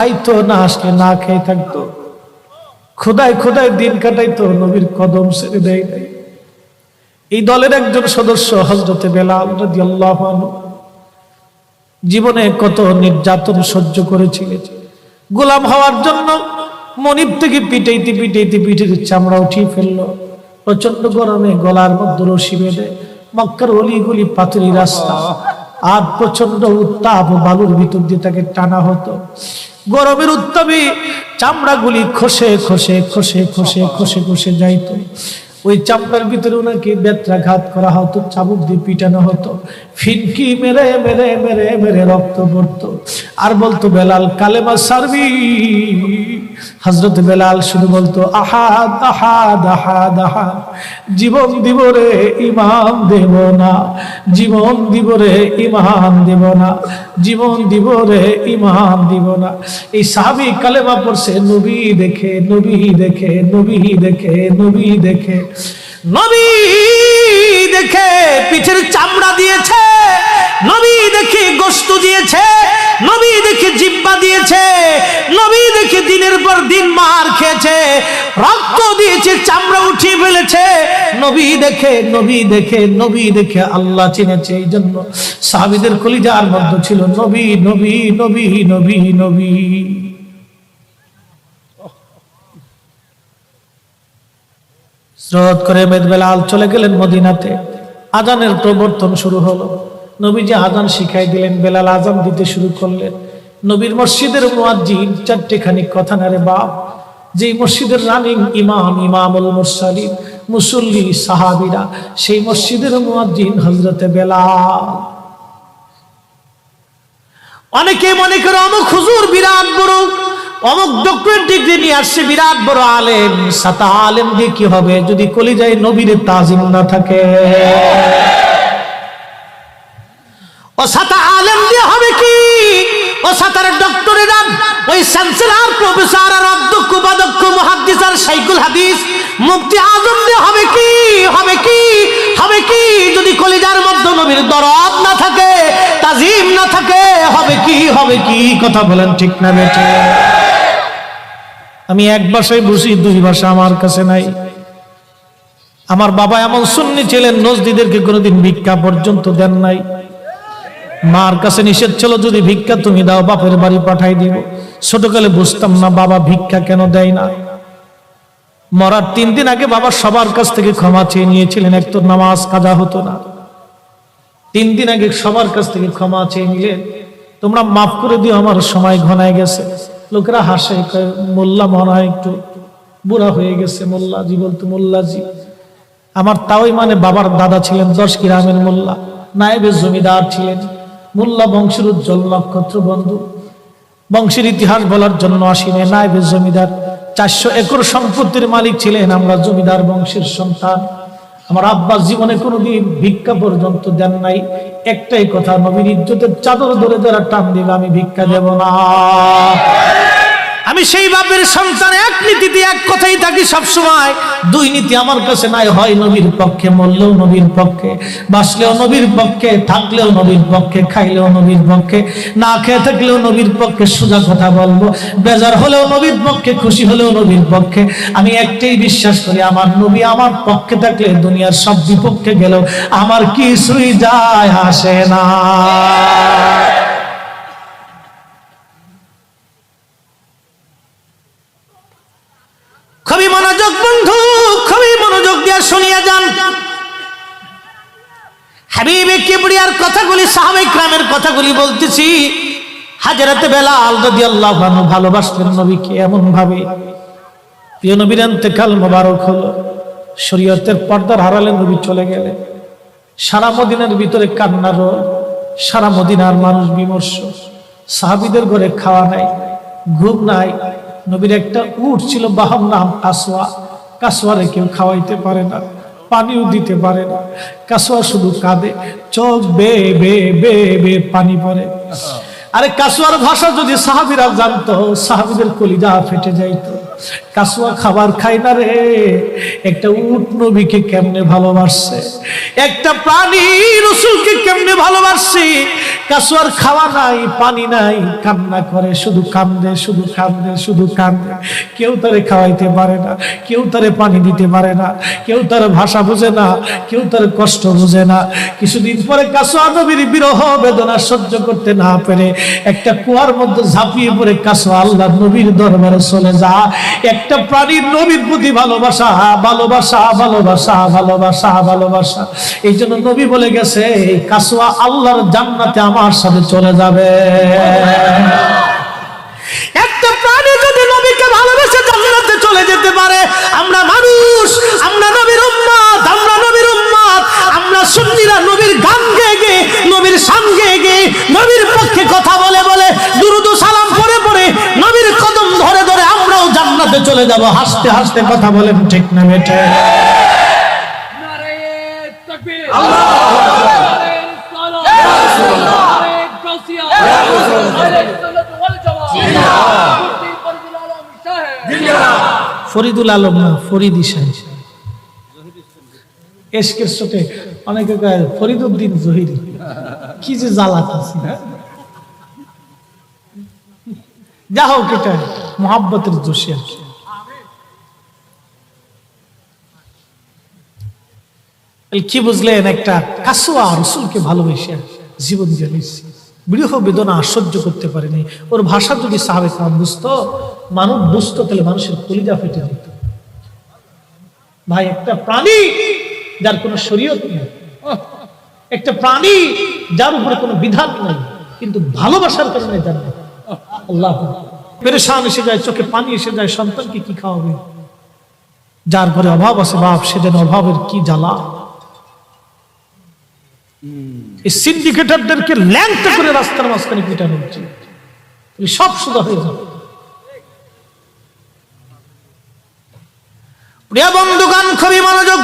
খাইতো, না আসলে না খেয়ে থাকতো। খোদায় খোদায় দিন কাটাইতো, নবীর কদম ছেড়ে দেয় নাই। এই দলের একজন সদস্য হজরতে বেলাল জীবনে কত নির্যাতন সহ্য করেছিলেন গোলাম হওয়ার জন্য মনিব থেকে পিটাইতে পিটাইতে পিঠের চামড়া উঠিয়ে ফেলল। প্রচণ্ড গরমে গলার মধ্যে রশি বেঁধে মক্কার অলিগুলি পাথরি রাস্তা। আর প্রচণ্ড উত্তাপ বালুর ভিতর দিয়ে তাকে টানা হতো। গরমের উত্তাপে চামড়াগুলি খসে খসে খসে খসে খসে খসে যাইত। ওই চামড়ার ভিতরে ওনাকে বেত্রাঘাত করা হতো চাবুক দিয়ে পিটানো হতো। ফিনকি মেরে মেরে মেরে মেরে রক্ত পড়তো। আর বলতো, বেলাল, কালেমা সারবি হজরত বেলাল শুধু বলতো, আহাদ আহাদ আহাদ আহাদ। জীবন দিব রে, ইমাম দেব না। জীবন দিব রে, ইমাম দেব না। জীবন দিব রে, ইমাম দিব না। এই সাহাবি কালেমা পড়ছে, নবী দেখে নবী দেখে নবী দেখে নবী দেখে। নবী দেখে পিঠের চামড়া দিয়েছে, নবী দেখে গোস্ত দিয়েছে, নবী দেখে জিব্বা দিয়েছে, নবী দেখে দিনের পর দিন মার খেয়েছে, রক্ত দিয়েছে, চামড়া উঠিয়ে ফেলেছে, নবী দেখে নবী দেখে নবী দেখে আল্লাহ চিনেছে এই জন্য সাহাবিদের কলিজার মধ্যে ছিল নবী নবী নবী নবী নবী। স্রোত করে বেলাল চলে গেলেন মদিনাতে। আজানের প্রবর্তন শুরু হলো। নবী যে আজান শিখাই দিলেন, বেলাল আজান দিতে শুরু করলেন। নবীর মসজিদের মুয়াজ্জিন চারটেখানি কথা না রে বাপ যে মসজিদের রানিং ইমাম, ইমামুল মুরসালিন, মুসল্লি, সাহাবিরা, সেই মসজিদের মুয়াজ্জিন হজরতে বেলাল। অনেকে মনে করে, অমুক হুজুর বিরাট বড়। অমুক ডক্টরেট ডিগ্রি নিয়ে আসছে, বিরাট বড় আলেম। সাতা আলেম দিয়ে কি হবে? যদি কলিজায় নবীর তাজিম না থাকে। ও সাতা আলেম দিয়ে হবে কি? ও সাতার ডক্টরেট ওই চ্যান্সেলর, প্রফেসর আর অধ্যক্ষ, উপাধ্যক্ষ, মুহাদ্দিস সাইকুল হাদিস। মুফতি আজম দিয়ে হবে কি? হবে কি? হবে কি? যদি কলিজার মধ্যে নবীর দরদ না থাকে, তাজিম না থাকে, হবে কি? হবে কি? কথা বলেন ঠিক না বেটে আমি এক ভাষায় বুঝি, দুই ভাষা আমার কাছে নাই। আমার বাবা এমন সুন্নি ছিলেন, নজদিদেরকে কোনোদিন ভিক্ষা পর্যন্ত দেন নাই। মার কাছে নিষেধ ছিল, যদি ভিক্ষা তুমি দাও, বাপের বাড়ি পাঠাই দিব। ছোটকালে বুঝতাম না, বাবা ভিক্ষা কেন দেয় না। মরার তিন দিন আগে বাবা সবার কাছ থেকে ক্ষমা চেয়ে নিয়েছিলেন, এক তো নামাজ কাজা হতো না। তিন দিন আগে সবার কাছ থেকে ক্ষমা চেয়ে নিলেন। তোমরা মাফ করে দিও, আমার সময় ঘনায় গেছে। লোকেরা হাসে মোল্লা মনে হয় একটু বুড়া হয়ে গেছে মোল্লাজি বলতো মোল্লাজি আমার তাওই মানে বাবার দাদা ছিলেন, দশ গ্রামের মোল্লা, নায়েবের জমিদার ছিলেন। মোল্লা বংশের উজ্জ্বল নক্ষত্র বন্ধু। বংশের ইতিহাস বলার জন্য আসিনে, নায়েবের জমিদার। চারশো একর সম্পত্তির মালিক ছিলেন আমরা, জমিদার বংশের সন্তান। আমার আব্বা জীবনে কোনোদিন ভিক্ষা পর্যন্ত দেন নাই। একটাই কথা, নবীর ইজ্জতের চাদর ধরে যারা টান দিবে আমি ভিক্ষা দেব না। আমি সেই বাপের সন্তান, এক নীতিতে এক কথাই থাকি সব সময় দুই নীতি আমার কাছে নাই, হয় নবীর পক্ষে, মরলেও নবীর পক্ষে, বাঁচলেও নবীর পক্ষে, থাকলেও নবীর পক্ষে, খাইলেও নবীর পক্ষে, না খেয়ে থাকলেও নবীর পক্ষে, সোজা কথা বলব, বেজার হলেও নবীর পক্ষে, খুশি হলেও নবীর পক্ষে। আমি একটাই বিশ্বাস করি, আমার নবী আমার পক্ষে থাকলে দুনিয়ার সব বিপক্ষে গেলেও আমার কিছুই যায় আসে না খুবই মনোযোগ বন্ধু খুবই মনোযোগ দিয়ে শুনিয়া যান। হাবিবে কিবরিয়ার কথাগুলি সাহাবে কথাগুলি বলতেছি। হাজারাতে বেলা আল্লাহ নবীকে এমন ভাবে প্রিয় নবীর কাল মোবারক হলো। শরীয়তের পর্দার হারালে নবী চলে গেলে সারা মদিনার ভিতরে কান্নার সারা মদিনার মানুষ বিমর্ষ। সাহাবিদের ঘরে খাওয়া নাই, ঘুম নাই। নবীর একটা উট ছিল বাহার নাম কাসোয়া কাসোয়ারে কেউ খাওয়াইতে পারে না, পানিও দিতে পারে না। কাসোয়া শুধু কাঁদে, চোখ বে বে বে বে, পানি পড়ে। আরে কাসুয়ার ভাষা যদি সাহাবিরা জানতো, সাহাবিদের কলিজা ফেটে যাইত। কাসুয়া খাবার খাই না রে, একটা উট নবীকে কেমনে ভালোবাসছে? একটা প্রাণী রসুলকে কেমনে ভালোবাসছে? কাসুয়ার খাওয়া নাই, পানি নাই, কান্না করে, শুধু কান্দে শুধু কান্দে শুধু কান্দে। কেউ তারে খাওয়াইতে পারে না, কেউ তারে পানি দিতে পারে না, কেউ তার ভাষা বোঝে না, কেউ তার কষ্ট বোঝে না। কিছুদিন পরে কাসুয়া নবীর বিরহ বেদনা সহ্য করতে না পেরে একটা কুয়ার মধ্যে ঝাঁপিয়ে পড়ে কাসুয়া আল্লাহ নবীর দরবারে চলে যা। একটা প্রাণীর নবীর প্রতি ভালোবাসা ভালোবাসা ভালোবাসা ভালোবাসা ভালোবাসা। এই জন্য নবী বলে গেছে এই কাসুয়া আল্লাহর জান্নাতে আমার সাথে চলে যাবে। একটা প্রাণী যদি নবীকে ভালোবেসে জান্নাতে চলে যেতে পারে, আমরা মানুষ, আমরা নবীর উম্মত, আমরা নবীর উম্মত আমরা সুন্নিরা নবীর গান গেয়ে গেয়ে নবীর শান গেয়ে গেয়ে নবীর পক্ষে কথা বলে বলে দুরুদ সালাম পড়ে পড়ে নবীর কদম ধরে ধরে আমরাও জান্নাতে চলে যাব। হাসতে হাসতে কথা বলেন ঠিক না বেটে সাহেব ফরিদুল আলম না ফরিদ ইসাই এসকের সাথে অনেকে কয় ফরিদুদ্দিন জহিরি। কি যে জ্বালাত আছে যা হোক এটা কি বুঝলেন, একটা কাসুয়া রসুলকে ভালোবেসে জীবন নিচ্ছে বিরহ বেদনা সহ্য করতে পারেনি। ওর ভাষা যদি সাহাবে কাম বুঝতো মানুষ বুঝতো, তাহলে মানুষের কলিজা ফেটে যেত। ভাই, একটা প্রাণী যার কোনো শরীয়ত নেই। একটা প্রাণী যার উপরে কোনো বিধান নেই, কিন্তু ভালোবাসার কারণে জানে আল্লাহ পেরেশান এসে যায়, চোখে পানি এসে যায়, সন্তানকে কি খাওয়াবে? যার ঘরে অভাব আছে, বাপ, সে যেন অভাবের কি জ্বালা? এই সিন্ডিকেটারদেরকে ল্যাংটা করে রাস্তার মাঝখানে পিটানো উচিত। সব সুদা হয়ে যাবে প্রিয় বন্ধুগান খুবই মনোযোগ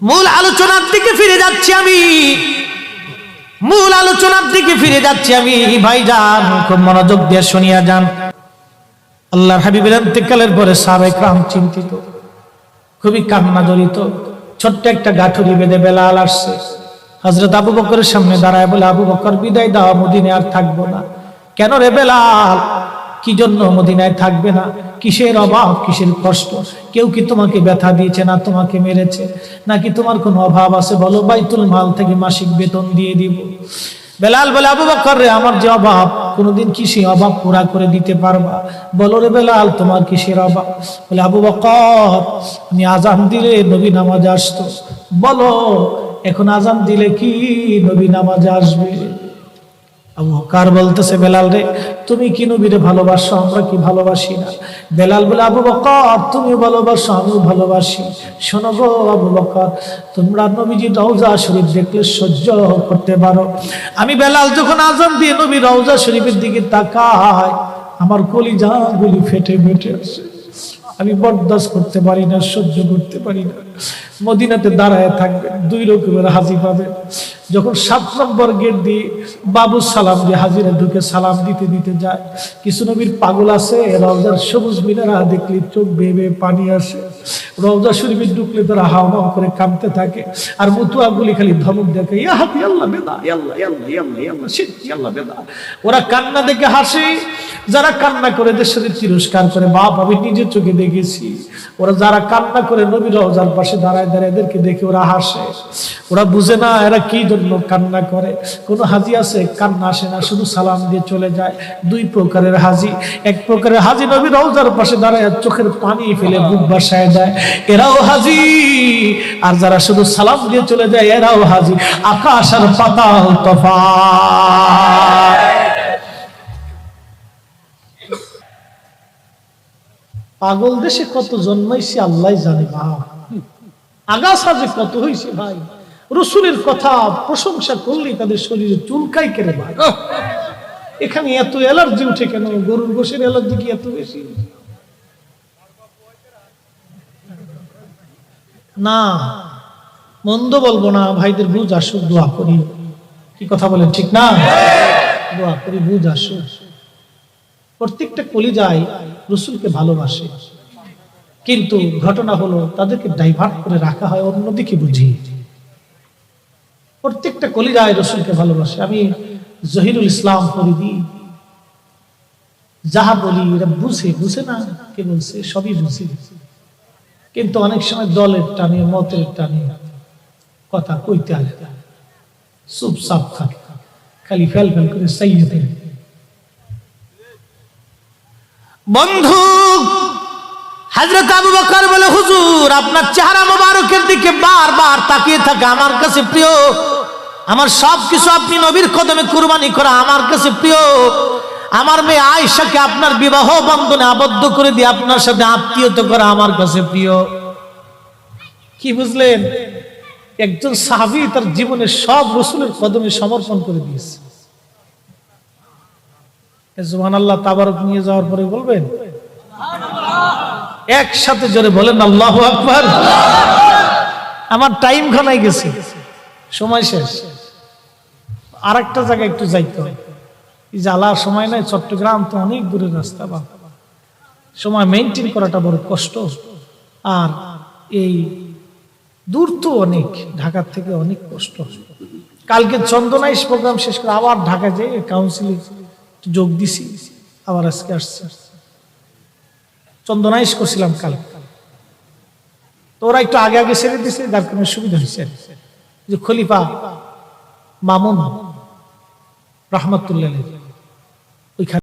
মূল আলোচনার দিকে ফিরে যাচ্ছি আমি। মূল আলোচনার দিকে ফিরে যাচ্ছি আমি। ভাইজান, খুব মনোযোগ দিয়ে শুনিয়া যান। আল্লাহর হাবিবের ইন্তেকালের পরে সাবেক রাম চিন্তিত, খুবই কান্না জড়িত। ছোট্ট একটা গাঠুরি বেঁধে বেলাল আসছে। হজরত আবু বকরের সামনে দাঁড়ায় বলে, আবু বকর, বিদায় দাও মদিনে আর থাকব না। কেন রে বেলাল? কি জন্য মদিনায় থাকবে না? কিসের অভাব? কিসের কষ্ট? কেউ কি তোমাকে ব্যথা দিয়েছে না তোমাকে মেরেছে? নাকি তোমার কোনো অভাব আছে? বলো, বাইতুল মাল থেকে মাসিক বেতন দিয়ে দিব। বেলাল বলে, আবু বকর রে, আমার যে অভাব, কোনোদিন কি সেই অভাব পুরা করে দিতে পারবা? বলো রে বেলাল, তোমার কিসের অভাব? বলে, আবু বকর, আমি আজান দিলে নবী নামাজ আসতো। বলো, এখন আজান দিলে কি নবী নামাজ আসবে? আবু কার বলতেছে, বেলাল রে, তুমি কি নবীরে ভালোবাসো? আমরা কি ভালোবাসি না? বেলাল বলে, আবু বকর তুমি ভালোবাসো, আমিও ভালোবাসি। শোনো গো আবু বকর, তোমরা নবীজি রওজা শরীফ দেখলে সহ্য করতে পারো। আমি বেলাল যখন আজম দিয়ে নবী রওজা শরীফের দিকে তাকাই আমার কলিজা গুলি ফেটে ফেটে আসে। আমি বরদাস্ত করতে পারি না, সহ্য করতে পারি না। মদিনাতে দাঁড়ায় থাকবে দুই রকমের হাজি পাবে যখন সাত নম্বর গেট দিয়ে বাবু সালাম দিয়ে হাজিরা ঢুকে সালাম দিতে দিতে যায়। কিছু নবীর পাগল আছে রওজার সবুজ মিনারা, দেখলে চোখ বেয়ে বেয়ে পানি আসে। রওজা শরীফে ঢুকলে তারা হাও হাওয়া করে কাঁদতে থাকে। আর মুতুয়া গুলি খালি ধমক দেখে ইয়া হাতি, আল্লাহ বেদা ইয়াল্লাহ ইয়াল্লাহ ইয়াল্লাহ ইয়াল্লাহ শিট ইয়াল্লাহ বেদা? ওরা কান্না দেখে হাসে। যারা কান্না করে দেশের তিরস্কার করে, বাপ, আমি নিজের চোখে দেখেছি। ওরা যারা কান্না করে নবী রওজার পাশে দাঁড়ায় দাঁড়ায় এদেরকে দেখে ওরা হাসে। ওরা বুঝে না এরা কি জন্য কান্না করে। কোনো হাজি আছে, কান্না আসে না, শুধু সালাম দিয়ে চলে যায়। দুই প্রকারের হাজি। এক প্রকারের হাজি নবী রওজার পাশে দাঁড়ায়, চোখের পানি ফেলে বুক বাসায় দেয়। এরাও হাজি। আর যারা শুধু সালাম দিয়ে চলে যায়, এরাও হাজি। আকাশ আর পাতাল তফা পাগল দেশে কত জন্মাইছে, আল্লাহ জানে ভাই আগাছা যে কত হয়েছে ভাই। রসুলের কথা প্রশংসা করলে তাদের শরীরে চুলকাই কেড়ে ভাই। এখানে এত অ্যালার্জি উঠে কেন? গরুর গোশের অ্যালার্জি কি এত বেশি? না, মন্দ বলব না, ভাইদের বুঝ আসুক, দোয়া করি। কি কথা বলেন, ঠিক না? দোয়া করি, বুঝ আসুক। প্রত্যেকটা কলিজায় রসুলকে ভালোবাসে। কিন্তু ঘটনা হলো, তাদেরকে ডাইভার্ট করে রাখা হয়, অন্যদিকে বুঝি। প্রত্যেকটা কলিজায় রসুলকে ভালোবাসে। আমি জহিরুল ইসলাম ফরিদি যাহা বলি, এরা বুঝে বুঝে না, কে বলছে, সবই বুঝে। কিন্তু অনেক সময় দলের টানে, মতের টানে কথা কইতে আলে চুপচাপ থাকে, খালি ফেল ফেল করে সাইয়ে বন্ধু হাজরত আবু বকর বলে, হুজুর, আপনার চেহারা মোবারকের দিকে বারবার তাকিয়ে থাকে। আমার কাছে প্রিয়, আমার সব কিছু আপনি নবীর কদমে কুরবানি করা আমার কাছে প্রিয়। আমার মেয়ে আয়েশাকে আপনার বিবাহ বন্ধনে আবদ্ধ করে দিয়ে আপনার সাথে আত্মীয়তা করা আমার কাছে প্রিয়। কি বুঝলেন? একজন সাহাবী তার জীবনের সব রসুলের কদমে সমর্পণ করে দিয়েছে। জুহান আল্লাহ তাবারক নিয়ে যাওয়ার পরে বলবেন? একসাথে জোরে বলেন, আল্লাহ আকবার। আমার টাইম খানাই গেছে। সময় শেষ। আর একটা জায়গায় একটু যাইতে এই জ্বালার সময় নাই, চট্টগ্রাম তো অনেক দূরের রাস্তা বা সময় মেনটেন করাটা বড় কষ্ট। আর এই দূর তো অনেক, ঢাকার থেকে অনেক কষ্ট। কালকে চন্দনাইশ প্রোগ্রাম শেষ করে আবার ঢাকা যেয়ে কাউন্সিলে যোগ দিছি, আবার আজকে আসছে। চন্দনাইশ করছিলাম কাল তো ওরা একটু আগে আগে ছেড়ে দিছে, যার কারণে সুবিধা হয়েছে যে খলিফা মামুন রহমতুল্লাহ